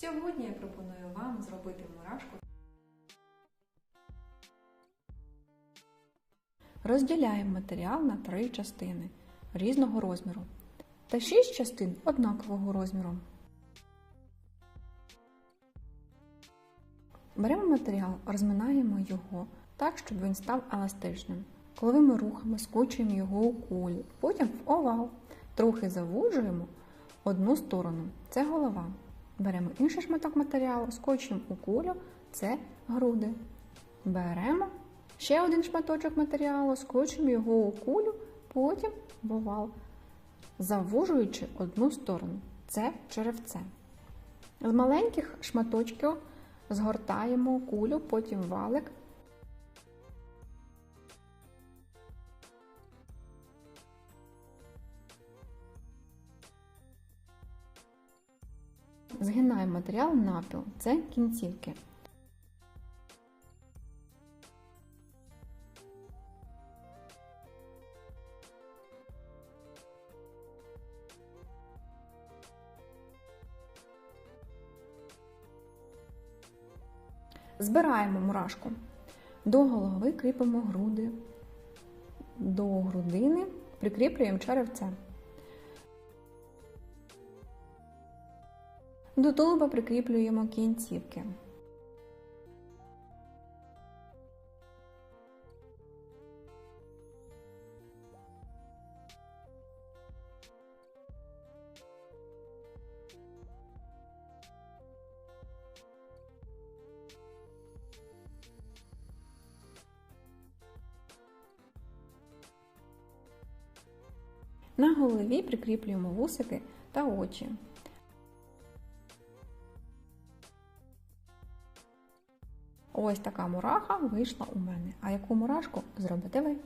Сьогодні я пропоную вам зробити мурашку. Розділяємо матеріал на три частини різного розміру та шість частин однакового розміру. Беремо матеріал, розминаємо його так, щоб він став еластичним. Коловими рухами скочуємо його у кулю, потім в овал. Трохи завужуємо одну сторону це голова. Беремо інший шматок матеріалу, скочуємо у кулю це груди. Беремо ще один шматочок матеріалу, скочуємо його у кулю, потім в овал, завужуючи одну сторону це черевце. З маленьких шматочків згортаємо кулю, потім валик. Згинаємо матеріал навпіл. Це кінцівки. Збираємо мурашку. До голови кріпимо груди. До грудини прикріплюємо черевце. До тулуба прикріплюємо кінцівки. На голові прикріплюємо вусики та очі. Ось така мураха вийшла у мене. А яку мурашку зробите ви?